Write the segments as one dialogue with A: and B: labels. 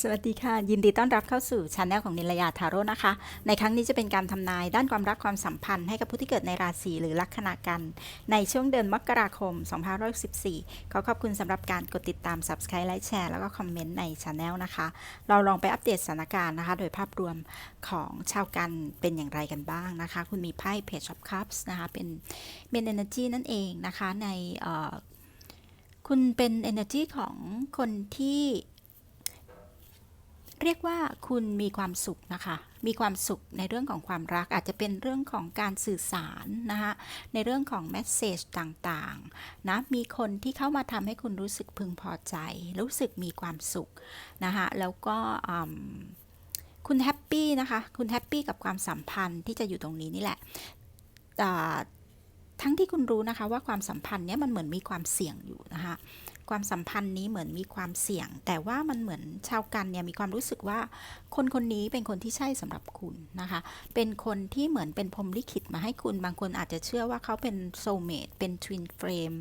A: สวัสดีค่ะ ยินดีต้อนรับเข้าสู่ช anel ของนิลยาทาโร่นะคะ ในครั้งนี้จะเป็นการทำนายด้านความรักความสัมพันธ์ให้กับผู้ที่เกิดในราศีหรือลัคนากัน ในช่วงเดือนมกราคม 2564 ขอขอบคุณสำหรับการกดติดตาม subscribe ไลค์แชร์แล้วก็คอมเมนต์ในช anel นะคะ เราลองไปอัปเดตสถานการณ์นะคะ โดยภาพรวมของชาวกันเป็นอย่างไรกันบ้างนะคะ คุณมีไพ่ Page of Cups นะคะเป็น Men Energy นั่นเองนะคะในคุณเป็น energy ของคนที่ เรียกว่าคุณมีความสุขนะคะ มีความสุขในเรื่องของความรักอาจจะเป็นเรื่องของการสื่อสารนะคะในเรื่องของแมสเซจต่างๆนะมีคนที่เข้ามาทำให้คุณรู้สึกพึงพอใจ รู้สึกมีความสุขนะคะแล้วก็คุณแฮปปี้นะคะ คุณแฮปปี้กับความสัมพันธ์ที่จะอยู่ตรงนี้นี่แหละทั้งที่คุณรู้นะคะว่าความสัมพันธ์เนี้ยมันเหมือนมีความเสี่ยงอยู่นะคะ ความสัมพันธ์นี้เหมือนมีความเสี่ยง แต่ว่ามันเหมือนชาวกันเนี่ยมีความรู้สึกว่า คนคนนี้เป็นคนที่ใช่สำหรับคุณนะคะ เป็นคนที่เหมือนเป็นพรหมลิขิตมาให้คุณบางคนอาจจะเชื่อว่าเขาเป็นโซเมตเป็นทวินเฟรม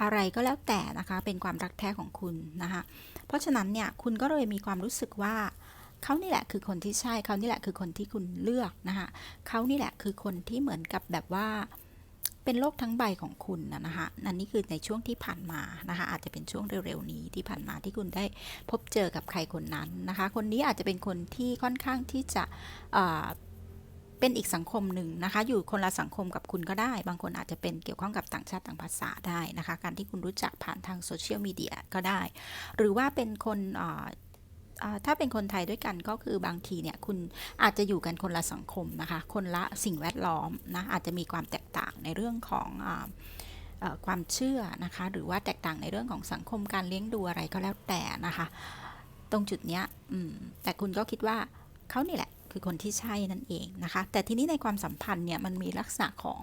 A: อะไรก็แล้วแต่นะคะ เป็นความรักแท้ของคุณนะคะ เพราะฉะนั้นเนี่ยคุณก็เลยมีความรู้สึกว่าเขานี่แหละคือคนที่ใช่เขานี่แหละคือคนที่คุณเลือกนะคะเขานี่แหละคือคนที่เหมือนกับแบบว่า เป็นโลกทั้งใบของคุณนะนะคะนั่นนี่คือในช่วงที่ผ่านมานะคะ อาจจะเป็นช่วงเร็วๆนี้ที่ผ่านมาที่คุณได้พบเจอกับใครคนนั้นนะคะ คนนี้อาจจะเป็นคนที่ค่อนข้างที่จะเป็นอีกสังคมหนึ่งนะคะ อยู่คนละสังคมกับคุณก็ได้ บางคนอาจจะเป็นเกี่ยวข้องกับต่างชาติต่างภาษาได้นะคะ การที่คุณรู้จักผ่านทางโซเชียลมีเดียก็ได้ หรือว่าเป็นคน ถ้าเป็นคนไทยด้วยกันก็คือบางทีเนี่ยคุณอาจจะอยู่กันคนละสังคมนะคะ คนละสิ่งแวดล้อมนะอาจจะมีความแตกต่างในเรื่องของออความเชื่อนะคะหรือว่าแตกต่างในเรื่องของสังคมการเลี้ยงดูอะไรก็แล้วแต่นะคะ ตรงจุดเนี้ยแต่คุณก็คิดว่าเขานี่แหละคือคนที่ใช่นั่นเองนะคะ แต่ทีนี้ในความสัมพันธ์เนี่ยมันมีลักษณะของ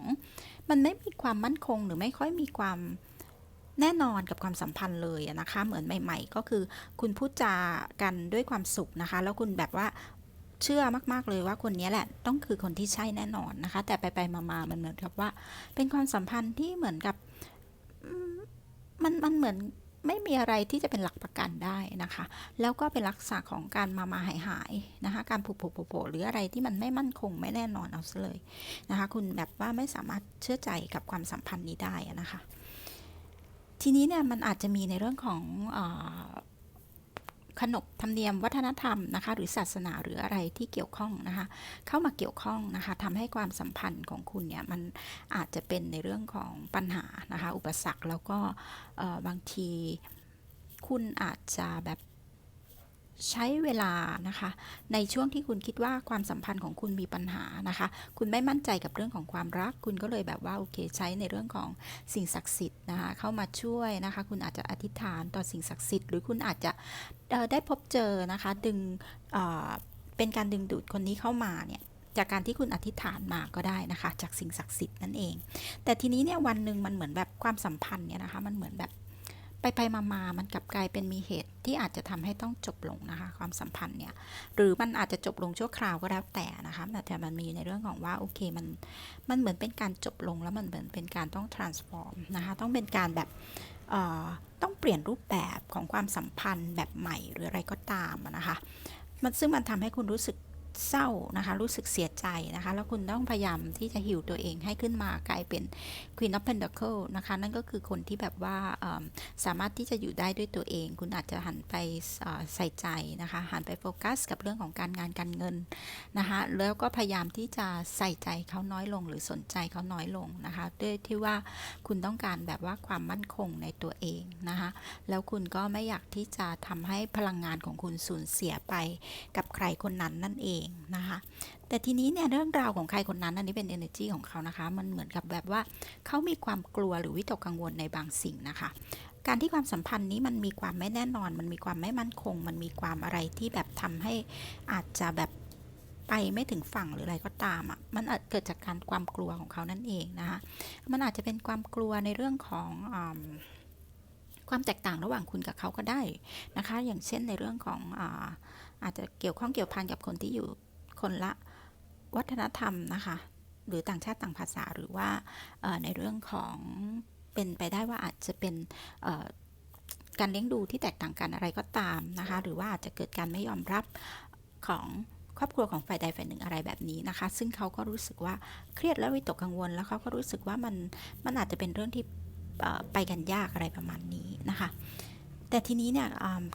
A: มันไม่มีความมั่นคงหรือไม่ค่อยมีความ แน่นอนกับความสัมพันธ์เลยนะคะ เหมือนใหม่ ๆ ก็คือคุณพูดจากันด้วยความสุขนะคะ แล้วคุณแบบว่าเชื่อมาก ๆ เลยว่าคนนี้แหละต้องคือคนที่ใช่แน่นอนนะคะ แต่ไปไปๆมาๆมันเหมือนกับว่า เป็นความสัมพันธ์ที่เหมือนกับมันมันเหมือนไม่มีอะไรที่จะเป็นหลักประกันได้นะคะ แล้วก็เป็นลักษณะของการมามาหายหายๆนะคะ การผูกผูกโผล่ๆหรืออะไรที่มันไม่มั่นคงไม่แน่นอนเอาซะเลยนะคะ คุณแบบว่าไม่สามารถเชื่อใจกับความสัมพันธ์นี้ได้นะคะ ทีนี้เนี่ยมันอาจจะมีในเรื่องของอขนบธรรมเนียมวัฒนธรรมนะคะหรือศาสนาหรืออะไรที่เกี่ยวข้องนะคะเข้ามาเกี่ยวข้องนะคะทำให้ความสัมพันธ์ของคุณเนี่ยมันอาจจะเป็นในเรื่องของปัญหานะคะอุปสรรคแล้วก็บางทีคุณอาจจะแบบ ใช้เวลานะคะ ในช่วงที่คุณคิดว่าความสัมพันธ์ของคุณมีปัญหานะคะ คุณไม่มั่นใจกับเรื่องของความรัก คุณก็เลยแบบว่าโอเคใช้ในเรื่องของสิ่งศักดิ์สิทธิ์นะคะเข้ามาช่วยนะคะ คุณอาจจะอธิษฐานต่อสิ่งศักดิ์สิทธิ์หรือคุณอาจจะได้พบเจอนะคะดึงเเป็นการดึงดูดคนนี้เข้ามาเนี่ยจากการที่คุณอธิษฐานมาก็ได้นะคะ จากสิ่งศักดิ์สิทธิ์นั่นเอง แต่ทีนี้เนี่ยวันหนึ่งมันเหมือนแบบความสัมพันธ์เนี่ยนะคะมันเหมือนแบบ ไปไปมามามันกลับกลายเป็นมีเหตุที่อาจจะทำให้ต้องจบลงนะคะ ความสัมพันธ์เนี่ย หรือมันอาจจะจบลงชั่วคราวก็แล้วแต่นะคะแต่แต่มันมีในเรื่องของว่าโอเคมันมันเหมือนเป็นการจบลงแล้วมันเหมือนเป็นการต้อง transform นะคะ ต้องเป็นการแบบเอ่อต้องเปลี่ยนรูปแบบของความสัมพันธ์แบบใหม่หรืออะไรก็ตามนะคะ มันซึ่งมันทำให้คุณรู้สึก เศร้านะคะ รู้สึกเสียใจนะคะ แล้วคุณต้องพยายามที่จะหิวตัวเองให้ขึ้นมากลายเป็น Queen of Pentacle นะคะ นั่นก็คือคนที่แบบว่าสามารถที่จะอยู่ได้ด้วยตัวเอง คุณอาจจะหันไปใส่ใจนะคะ หันไปโฟกัส กับเรื่องของการงานการเงินนะคะ แล้วก็พยายามที่จะใส่ใจเขาน้อยลง หรือสนใจเขาน้อยลงนะคะ ด้วยที่ว่าคุณต้องการแบบว่าความมั่นคงในตัวเองนะคะ แล้วคุณก็ไม่อยากที่จะทำให้พลังงานของคุณสูญเสียไปกับใครคนนั้นนั่นเองนะคะ แต่ทีนี้เนี่ยเรื่องราวของใครคนนั้นอันนี้เป็น energy ของเขานะคะ มันเหมือนกับแบบว่าเขามีความกลัวหรือวิตกกังวลในบางสิ่งนะคะ การที่ความสัมพันธ์นี้มันมีความไม่แน่นอน มันมีความไม่มั่นคง มันมีความอะไรที่แบบทำให้อาจจะแบบไปไม่ถึงฝั่งหรืออะไรก็ตามอะ มันอาจเกิดจากการความกลัวของเขานั่นเองนะคะ มันอาจจะเป็นความกลัวในเรื่องของอความแตกต่างระหว่างคุณกับเขาก็ได้นะคะ อย่างเช่นในเรื่องของอ อาจจะเกี่ยวข้องเกี่ยวพันกับคนที่อยู่คนละวัฒนธรรมนะคะ หรือต่างชาติต่างภาษาหรือว่าในเรื่องของเป็นไปได้ว่าอาจจะเป็นการเลี้ยงดูที่แตกต่างกันอะไรก็ตามนะคะ หรือว่าอาจจะเกิดการไม่ยอมรับของครอบครัวของฝ่ายใดฝ่ายหนึ่งอะไรแบบนี้นะคะ ซึ่งเขาก็รู้สึกว่าเครียดและวิตกกังวล แล้วเขาก็รู้สึกว่ามันมันอาจจะเป็นเรื่องที่ไปกันยากอะไรประมาณนี้นะคะ แต่ทีนี้เนี่ย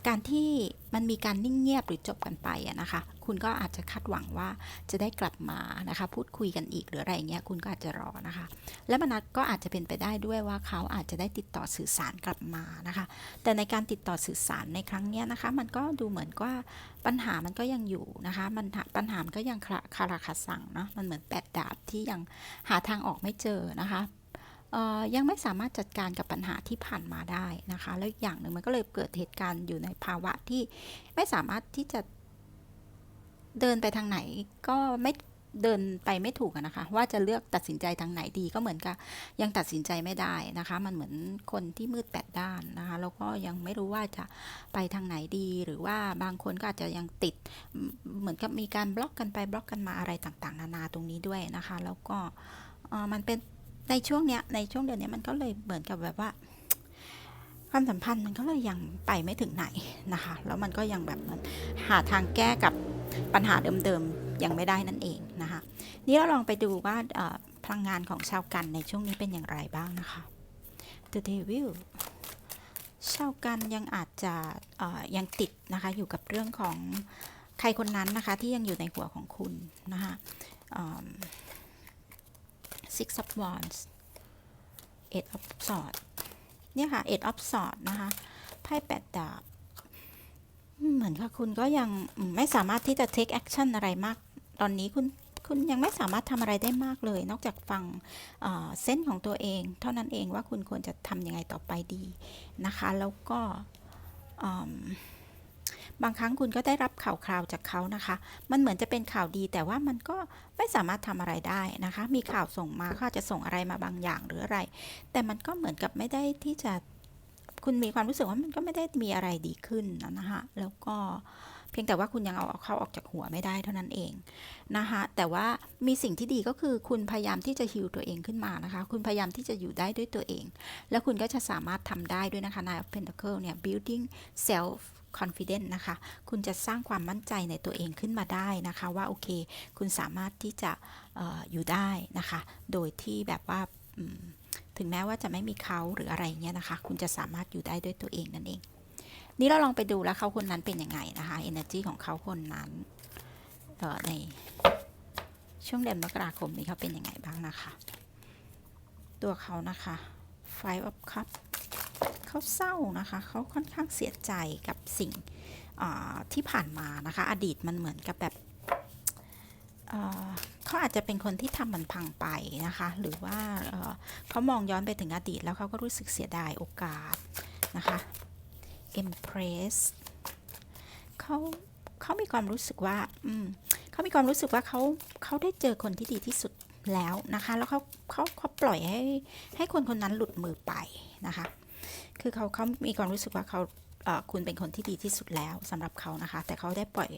A: การที่มันมีการนิ่งเงียบหรือจบกันไปอะนะคะ คุณก็อาจจะคาดหวังว่าจะได้กลับมานะคะ พูดคุยกันอีกหรืออะไรอย่างเงี้ยคุณก็อาจจะรอนะคะ และมันก็อาจจะเป็นไปได้ด้วยว่าเขาอาจจะได้ติดต่อสื่อสารกลับมานะคะ แต่ในการติดต่อสื่อสารในครั้งเนี้ยนะคะ มันก็ดูเหมือนว่าปัญหามันก็ยังอยู่นะคะมันปัญหามันก็ยังคาราคาซังเนาะมันเหมือนแปดดาบที่ยังหาทางออกไม่เจอนะคะ ยังไม่สามารถจัดการกับปัญหาที่ผ่านมาได้นะคะ แล้วอย่างหนึ่งมันก็เลยเกิดเหตุการณ์อยู่ในภาวะที่ไม่สามารถที่จะเดินไปทางไหนก็ไม่เดินไปไม่ถูกนะคะ ว่าจะเลือกตัดสินใจทางไหนดีก็เหมือนกับยังตัดสินใจไม่ได้นะคะ มันเหมือนคนที่มืดแปดด้านนะคะแล้วก็ยังไม่รู้ว่าจะไปทางไหนดีหรือว่าบางคนก็อาจจะยังติดเหมือนกับมีการบล็อกกันไปบล็อกกันมาอะไรต่างๆ นานาตรงนี้ด้วยนะคะ แล้วก็มันเป็น ในช่วงเนี้ยในช่วงเดือนเนี้ยมันก็เลยเหมือนกับแบบว่าความสัมพันธ์มันก็เลยยังไปไม่ถึงไหนนะคะ แล้วมันก็ยังแบบหาทางแก้กับปัญหาเดิมๆยังไม่ได้นั่นเองนะคะ นี่เราลองไปดูว่าพลังงานของชาวกันในช่วงนี้เป็นอย่างไรบ้างนะคะ The Devil ชาวกันยังอาจจะยังติดนะคะอยู่กับเรื่องของใครคนนั้นนะคะที่ยังอยู่ในหัวของคุณนะคะ Six of Wands Eight of Swords เนี่ยค่ะ Eight of Swords นะคะ ไพ่แปดดาบ เหมือนกับคุณก็ยังไม่สามารถที่จะ take action อะไรมาก ตอนนี้คุณคุณยังไม่สามารถทำอะไรได้มากเลย นอกจากฟังเเส้นของตัวเอง เท่านั้นเองว่าคุณควรจะทำยังไงต่อไปดีนะคะ แล้วก็ บางครั้งคุณก็ได้รับข่าวคราวจากเขานะคะ มันเหมือนจะเป็นข่าวดีแต่ว่ามันก็ไม่สามารถทำอะไรได้นะคะ มีข่าวส่งมาเขาจะส่งอะไรมาบางอย่างหรืออะไร แต่มันก็เหมือนกับไม่ได้ที่จะคุณมีความรู้สึกว่ามันก็ไม่ได้มีอะไรดีขึ้นนะคะแล้วก็เพียงแต่ว่าคุณยังเอาเขาออกจากหัวไม่ได้เท่านั้นเองนะคะแต่ว่ามีสิ่งที่ดีก็คือคุณพยายามที่จะฮิวตัวเองขึ้นมานะคะ คุณพยายามที่จะอยู่ได้ด้วยตัวเอง แล้วคุณก็จะสามารถทำได้ด้วยนะคะ Nine of Pentacle เนี่ย building self confidence นะคะ คุณจะสร้างความมั่นใจในตัวเองขึ้นมาได้นะคะว่าโอเค คุณสามารถที่จะอออยู่ได้นะคะ โดยที่แบบว่าถึงแม้ว่าจะไม่มีเขาหรืออะไรเงี้ยนะคะ คุณจะสามารถอยู่ได้ด้วยตัวเองนั่นเอง นี่เราลองไปดูแล้วเขาคนนั้นเป็นยังไงนะคะ energy ของเขาคนนั้นในช่วงเดือนมกราคมนี้เขาเป็นยังไงบ้างนะคะ ตัวเขานะคะ five of cup เขาเศร้านะคะ เขาค่อนข้างเสียใจกับสิ่งที่ผ่านมานะคะ อดีตมันเหมือนกับแบบเเขาอาจจะเป็นคนที่ทำมันพังไปนะคะ หรือว่าเเขามองย้อนไปถึงอดีตแล้วเขาก็รู้สึกเสียดายโอกาสนะคะ Empress เขาเขามีความรู้สึกว่าอืมเขามีความรู้สึกว่าเขาเขาได้เจอคนที่ดีที่สุดแล้วนะคะ แล้วเขาเขาเขาปล่อยให้ให้คนคนนั้นหลุดมือไปนะคะ คือเขาเขามีความรู้สึกว่าเขาคุณเป็นคนที่ดีที่สุดแล้วสำหรับเขานะคะ แต่เขาได้ปล่อย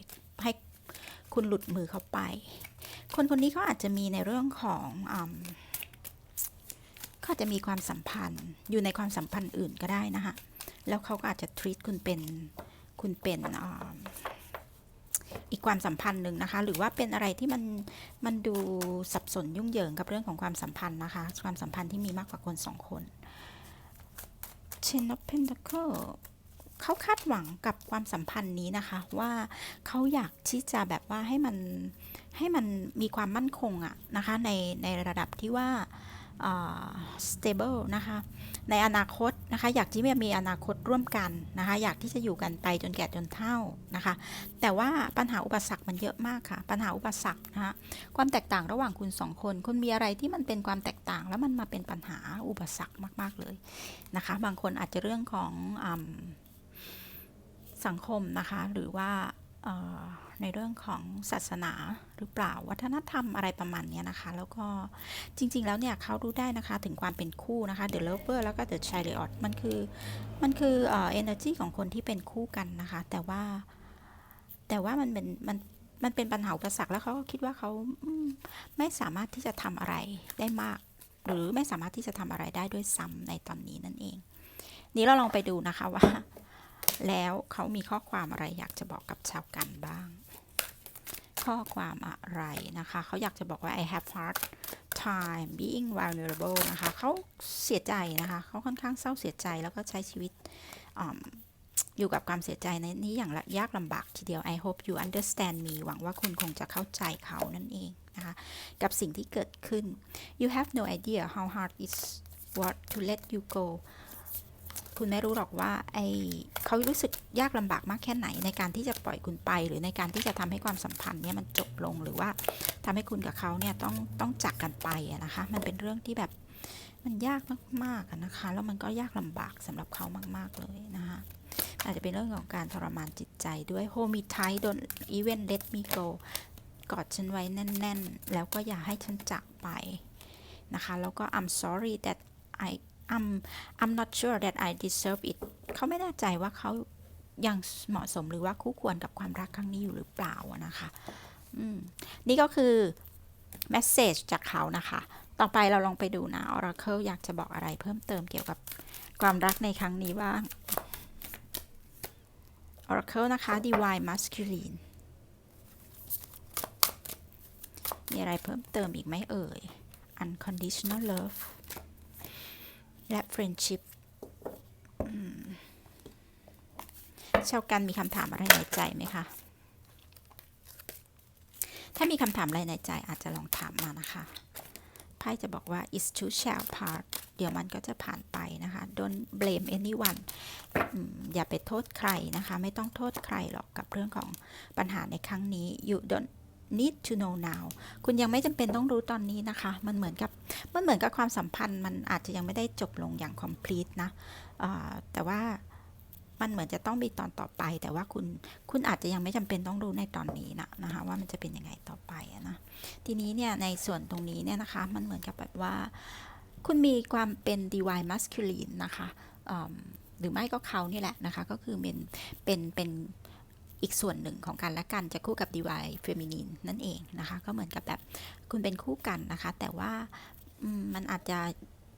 A: ให้คุณหลุดมือเขาไป คนคนนี้เขาอาจจะมีในเรื่องของอมเขาจะมีความสัมพันธ์อยู่ในความสัมพันธ์อื่นก็ได้นะคะแล้วเขาก็อาจจะ treat คุณเป็นคุณเป็นอีกความสัมพันธ์หนึ่งนะคะ หรือว่าเป็นอะไรที่มันมันดูสับสนยุ่งเหยิงกับเรื่องของความสัมพันธ์นะคะ ความสัมพันธ์ที่มีมากกว่าคนสองคน Ten of Pentacle เขาคาดหวังกับความสัมพันธ์นี้นะคะว่าเขาอยากที่จะแบบว่าให้มันให้มันมีความมั่นคงอะนะคะในในระดับที่ว่า stable นะคะในอนาคตนะคะอยากที่จะมีอนาคตร่วมกันนะคะอยากที่จะอยู่กันไปจนแก่จนเฒ่านะคะแต่ว่าปัญหาอุปสรรคมันเยอะมากค่ะ ปัญหาอุปสรรคนะคะความแตกต่างระหว่างคุณสองคนคุณมีอะไรที่มันเป็นความแตกต่าง แล้วมันมาเป็นปัญหาอุปสรรคมาก ๆเลยนะคะบางคนอาจจะเรื่องของอสังคมนะคะหรือว่า ในเรื่องของศาสนาหรือเปล่าวัฒนธรรมอะไรประมาณนี้นะคะ แล้วก็จริง ๆ แล้วเนี่ยเขารู้ได้นะคะถึงความเป็นคู่นะคะ The Lover แล้วก็ The Chariot มันคือมันคือเอ่อ energy ของคนที่เป็นคู่กันนะคะ แต่ว่าแต่ว่ามันเป็นมันมันเป็นปัญหาอุปสรรคแล้วเขาก็คิดว่าเขาไม่สามารถที่จะทำอะไรได้มาก หรือไม่สามารถที่จะทำอะไรได้ด้วยซ้ำในตอนนี้นั่นเอง นี้เราลองไปดูนะคะว่าแล้วเขามีข้อความอะไรอยากจะบอกกับชาวกันบ้าง ข้อความอะไรนะคะ เขาอยากจะบอกว่า I have hard time being vulnerable นะคะเขาเสียใจนะคะเขาค่อนข้างเศร้าเสียใจแล้วก็ใช้ชีวิตอยู่กับความเสียใจในนี้อย่างยากลำบากทีเดียว I hope you understand me หวังว่าคุณคงจะเข้าใจเขานั่นเองนะคะกับสิ่งที่เกิดขึ้น you have no idea how hard it's what to let you go คุณไม่รู้หรอกว่าไอเขารู้สึกยากลำบากมากแค่ไหนในการที่จะปล่อยคุณไป หรือในการที่จะทำให้ความสัมพันธ์เนี่ยมันจบลงหรือว่าทำให้คุณกับเขาเนี่ยต้องต้องจากกันไปนะคะ มันเป็นเรื่องที่แบบมันยากมากๆนะคะ แล้วมันก็ยากลำบากสำหรับเขามาก ๆเลยนะคะอาจจะเป็นเรื่องของการทรมานจิตใจด้วย hold me tight don't even let me go กอดฉันไว้แน่น ๆ แล้วก็อย่าให้ฉันจากไปนะคะ แล้วก็ I'm sorry that I I'm I'm not sure that I deserve it เขาไม่แน่ใจว่าเขายังเหมาะสมหรือว่าคู่ควรกับความรักครั้งนี้อยู่หรือเปล่านะคะอืมนี่ก็คือ message จากเขานะคะ ต่อไปเราลองไปดูนะ Oracle อยากจะบอกอะไรเพิ่มเติมเกี่ยวกับความรักในครั้งนี้บ้าง Oracle นะคะ Divine Masculine มีอะไรเพิ่มเติมอีกไหมเอ่ย Unconditional Love Friendship ชาวกันมีคำถามอะไรในใจไหมคะ ถ้ามีคำถามอะไรในใจอาจจะลองถามมานะคะ ไพ่จะบอกว่า is to shall part เดี๋ยวมันก็จะผ่านไปนะคะ don't blame anyone อืมอย่าไปโทษใครนะคะ ไม่ต้องโทษใครหรอกกับเรื่องของปัญหาในครั้งนี้ you don't need to know now คุณยังไม่จำเป็นต้องรู้ตอนนี้นะคะ มันเหมือนกับ มันเหมือนกับความสัมพันธ์ มันอาจจะยังไม่ได้จบลงอย่าง complete นะแต่ว่ามันเหมือนจะต้องมีตอนต่อไป แต่ว่าคุณ คุณอาจจะยังไม่จำเป็นต้องรู้ในตอนนี้นะนะคะ ว่ามันจะเป็นยังไงต่อไปนะ ทีนี้เนี่ยในส่วนตรงนี้เนี่ยนะคะ มันเหมือนกับแบบว่า คุณมีความเป็น divine masculine นะคะ หรือไม่ก็เขานี่แหละนะคะ ก็คือเป็น เป็น เป็น อีกส่วนหนึ่งของกันและกันจะคู่กับ divine feminine นั่นเองนะคะ ก็เหมือนกับแบบคุณเป็นคู่กันนะคะ แต่ว่ามันอาจจะ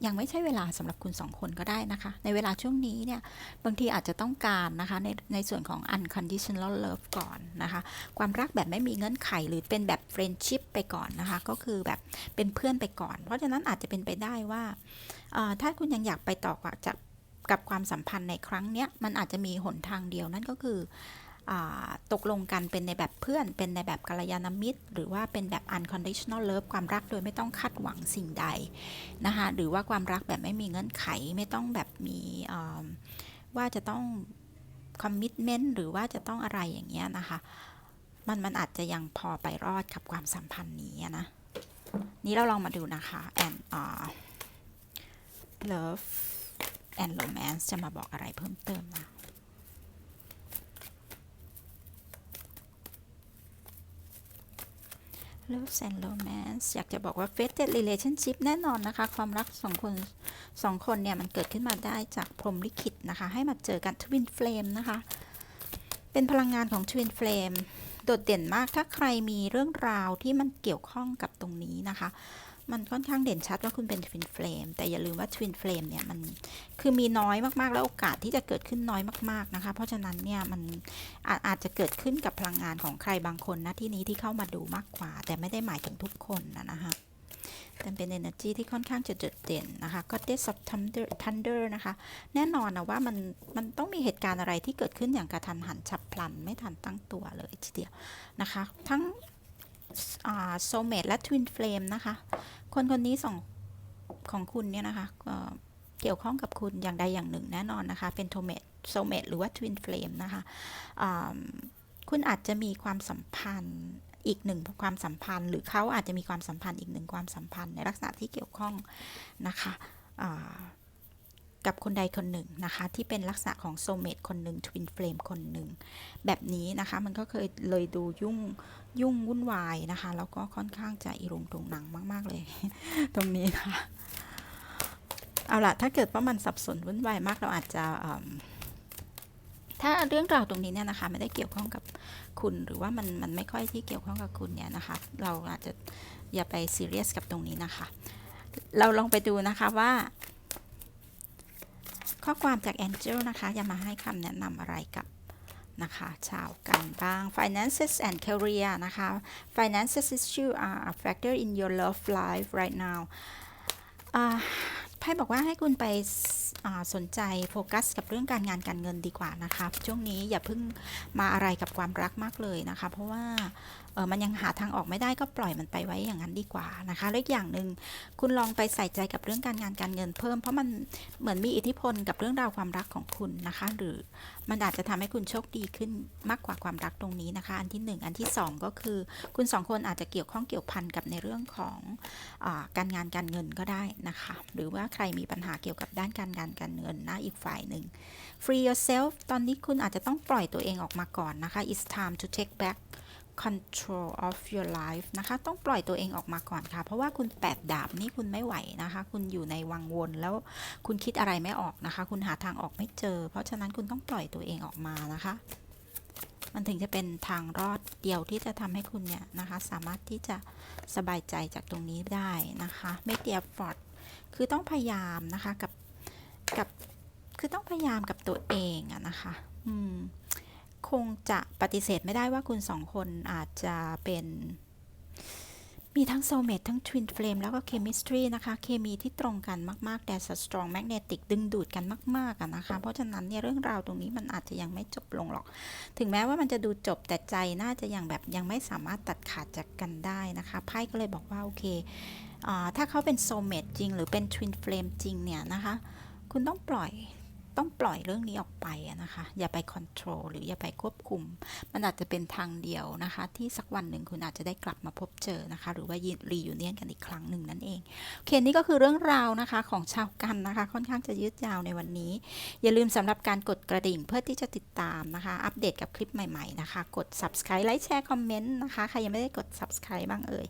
A: ยังไม่ใช่เวลาสำหรับคุณสองคนก็ได้นะคะ ในเวลาช่วงนี้เนี่ย บางทีอาจจะต้องการนะคะ ในในส่วนของ unconditional love ก่อนนะคะ ความรักแบบไม่มีเงื่อนไขหรือเป็นแบบ friendship ไปก่อนนะคะ ก็คือแบบเป็นเพื่อนไปก่อน เพราะฉะนั้นอาจจะเป็นไปได้ว่า ถ้าคุณยังอยากไปต่อกับจากกับความสัมพันธ์ในครั้งเนี้ย มันอาจจะมีหนทางเดียวนั่นก็คือ ตกลงกันเป็นในแบบเพื่อน เป็นในแบบกัลยาณมิตร หรือว่าเป็นแบบ unconditional love ความรักโดยไม่ต้องคาดหวังสิ่งใดนะคะหรือว่าความรักแบบไม่มีเงื่อนไขไม่ต้องแบบมีว่าจะต้อง commitment หรือว่าจะต้องอะไรอย่างเงี้ยนะคะมันมันอาจจะยังพอไปรอดกับความสัมพันธ์นี้นะนี้เราลองมาดูนะคะ and uh, love and romance จะมาบอกอะไรเพิ่มเติมมา Love and Romance อยากจะบอกว่า Fated Relationship แน่นอนนะคะ ความรักสองคนสองคนเนี่ย มันเกิดขึ้นมาได้จากพรมลิขิตนะคะ ให้มาเจอกัน Twin Flame นะคะ เป็นพลังงานของ Twin Flame โดดเด่นมากถ้าใครมีเรื่องราวที่มันเกี่ยวข้องกับตรงนี้นะคะ มันค่อนข้างเด่นชัดว่าคุณเป็น Twin Flame แต่อย่าลืมว่า Twin Flame เนี่ยมันคือมีน้อยมากๆ แล้วโอกาสที่จะเกิดขึ้นน้อยมาก ๆนะคะ เพราะฉะนั้นเนี่ยมันอาอาจจะเกิดขึ้นกับพลังงานของใครบางคนนะที่นี้ที่เข้ามาดูมากกว่า แต่ไม่ได้หมายถึงทุกคนนะนะคะแต่เป็น energy ที่ค่อนข้างจะโดดเด่นนะคะ Goddess of Thunder Thunder นะคะ แน่นอนนะว่ามันมันต้องมีเหตุการณ์อะไรที่เกิดขึ้นอย่างกระทันหันฉับพลันไม่ทันตั้งตัวเลยทีเดียวนะคะ ทั้ง โซเมตและ Twin Flame นะคะ คนคนนี้สองของคุณเนี่ยนะคะเเกี่ยวข้องกับคุณอย่างใดอย่างหนึ่งแน่นอนนะคะ เป็นโทเมตโซเมตหรือว่า Twin Flame นะคะคุณอาจจะมีความสัมพันธ์อีกหนึ่งความสัมพันธ์ หรือเขาอาจจะมีความสัมพันธ์อีกหนึ่งความสัมพันธ์ในลักษณะที่เกี่ยวข้องนะคะ กับคนใดคนหนึ่งนะคะ ที่เป็นลักษณะของโซเมตคนหนึ่งทวินเฟลมคนหนึ่งแบบนี้นะคะมันก็เคยเลยดูยุ่งยุ่งวุ่นวายนะคะ แล้วก็ค่อนข้างจะอีรุงตุงหนังมาก ๆ เลย ตรงนี้ค่ะเอาล่ะ ถ้าเกิดว่ามันสับสนวุ่นวายมากเราอาจจะถ้าเรื่องราวตรงนี้เนี่ยนะคะไม่ได้เกี่ยวข้องกับคุณหรือว่ามันมันไม่ค่อยที่เกี่ยวข้องกับคุณเนี่ยนะคะ เราอาจจะอย่าไปซีเรียสกับตรงนี้นะคะ เราลองไปดูนะคะว่า ข้อความจาก Angel นะคะจะมาให้คำแนะนำอะไรกับนะคะชาวกันบ้าง finances and career นะคะ finances issue are a factor in your love life right now อ่าไพ่บอกว่าให้คุณไปสอ่าสนใจโฟกัสกับเรื่องการงานการเงินดีกว่านะคะช่วงนี้อย่าเพิ่งมาอะไรกับความรักมากเลยนะคะ เพราะว่า ออมันยังหาทางออกไม่ได้ก็ปล่อยมันไปไว้อย่างนั้นดีกว่านะคะและอีกอย่างหนึ่งคุณลองไปใส่ใจกับเรื่องการงานการเงินเพิ่ม เพราะมันเหมือนมีอิทธิพลกับเรื่องราวความรักของคุณนะคะ หรือมันอาจจะทำให้คุณโชคดีขึ้นมากกว่าความรักตรงนี้นะคะ อันที่หนึ่งอันที่สองก็คือ คุณสองคนอาจจะเกี่ยวข้องเกี่ยวพันกับในเรื่องของอการงานการเงินก็ได้นะคะ หรือว่าใครมีปัญหาเกี่ยวกับด้านการงานการเงินนะอีกฝ่ายหนึ่ง free yourself ตอนนี้คุณอาจจะต้องปล่อยตัวเองออกมาก่อนนะคะ it's time to take back control of your life นะคะ ต้องปล่อยตัวเองออกมาก่อนค่ะ เพราะว่าคุณแปดดาบนี่คุณไม่ไหวนะคะ คุณอยู่ในวังวนแล้วคุณคิดอะไรไม่ออกนะคะ คุณหาทางออกไม่เจอ เพราะฉะนั้นคุณต้องปล่อยตัวเองออกมานะคะ มันถึงจะเป็นทางรอดเดียวที่จะทำให้คุณเนี่ยนะคะ สามารถที่จะสบายใจจากตรงนี้ได้นะคะ make the effort คือต้องพยายามนะคะกับกับคือต้องพยายามกับตัวเองอะนะคะ อืม คงจะปฏิเสธไม่ได้ว่าคุณสองคนอาจจะเป็น มีทั้งโซเมตทั้ง Twin Flame แล้วก็ Chemistry นะคะ เคมีที่ตรงกันมากๆ แต่ strong magnetic ดึงดูดกันมากๆอะนะคะ เพราะฉะนั้นเนี่ยเรื่องราวตรงนี้มันอาจจะยังไม่จบลงหรอก ถึงแม้ว่ามันจะดูจบแต่ใจน่าจะยังแบบยังไม่สามารถตัดขาดจากกันได้นะคะไพ่ก็เลยบอกว่าโอเคอ่าถ้าเขาเป็นโซเมตจริง หรือเป็น Twin Flame จริงเนี่ยนะคะ คุณต้องปล่อย ต้องปล่อยเรื่องนี้ออกไปนะคะ อย่าไปคอนโทรลหรืออย่าไปควบคุม มันอาจจะเป็นทางเดียวนะคะ ที่สักวันหนึ่งคุณอาจจะได้กลับมาพบเจอนะคะ หรือว่ารียูเนียนกันอีกครั้งหนึ่งนั่นเองโอเคนี่ก็คือเรื่องราวนะคะของชาวกันนะคะ ค่อนข้างจะยืดยาวในวันนี้ อย่าลืมสำหรับการกดกระดิ่งเพื่อที่จะติดตามนะคะ อัปเดตกับคลิปใหม่ๆนะคะ กด subscribe ไลค์แชร์คอมเมนต์นะคะใครยังไม่ได้กด subscribe บ้างเอ่ย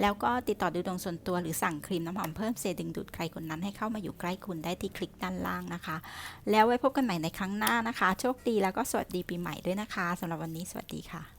A: แล้วก็ติดต่อดูดวงส่วนตัวหรือสั่งครีมน้ำหอมเพิ่มเซดึงดูดใครคนนั้นให้เข้ามาอยู่ใกล้คุณได้ที่คลิกด้านล่างนะคะ แล้วไว้พบกันใหม่ในครั้งหน้านะคะ โชคดีแล้วก็สวัสดีปีใหม่ด้วยนะคะสำหรับวันนี้สวัสดีค่ะ